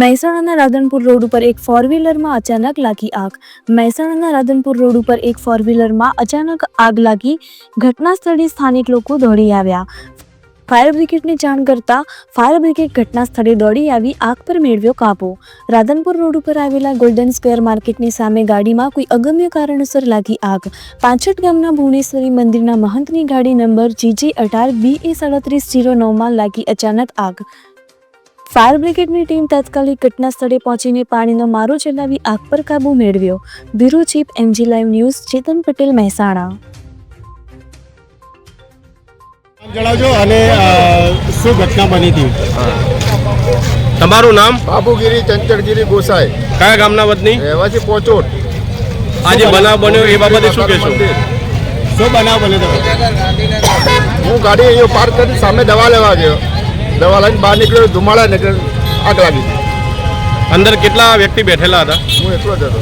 મહેસાણાના રાધનપુર રોડ ઉપર એક ફોર વ્હીલરમાં અચાનક લાગી આગ. મહેસાણાના રાધનપુર રોડ ઉપર એક ફોર વ્હીલરમાં અચાનક આગ લાગી. ઘટના સ્થળે સ્થાનિક લોકો દોડી આવ્યા. ફાયર બ્રિગેડને જાણ કરતા ફાયર બ્રિગેડ ઘટના સ્થળે દોડી આવી, આગ પર મેળવ્યો કાબુ. રાધનપુર રોડ ઉપર આવેલા ગોલ્ડન સ્ક્વેર માર્કેટની સામે ગાડીમાં કોઈ અગમ્ય કારણસર લાગી આગ. પાંચટ ગામના ભુવનેશ્વરી મંદિરના મહંતની ગાડી નંબર જીજી અઢાર બી એ સાડત્રીસ જીરો નવમાં લાગી અચાનક આગ. ફાયર બ્રિગેડની ટીમ તાત્કાલિક ઘટના સ્થળે પહોંચીને પાણીનો મારો ચલાવી આગ પર કાબુ મેળવ્યો. Bureau chief MG live news Chetan Patel Mehsana. જણાવજો અને શું ઘટના બની હતી? તમારું નામ? બાબુગીરી ચંચળગીરી ગોસાઈ. કયા ગામના વતની? રહેવાસી પોચોટ. આજે બનાવ બન્યો એ બાબતે શું કહેશો? શું બનાવ બન્યો હું ગાડી અહીંયા પાર્ક કરી સામે દવા લેવા ગયો. દવા લઈને બહાર નીકળ્યો ધુમાડા નીકળ્યો આગ લાગી અંદર કેટલા વ્યક્તિ બેઠેલા હતા? હું એકલો જ હતો.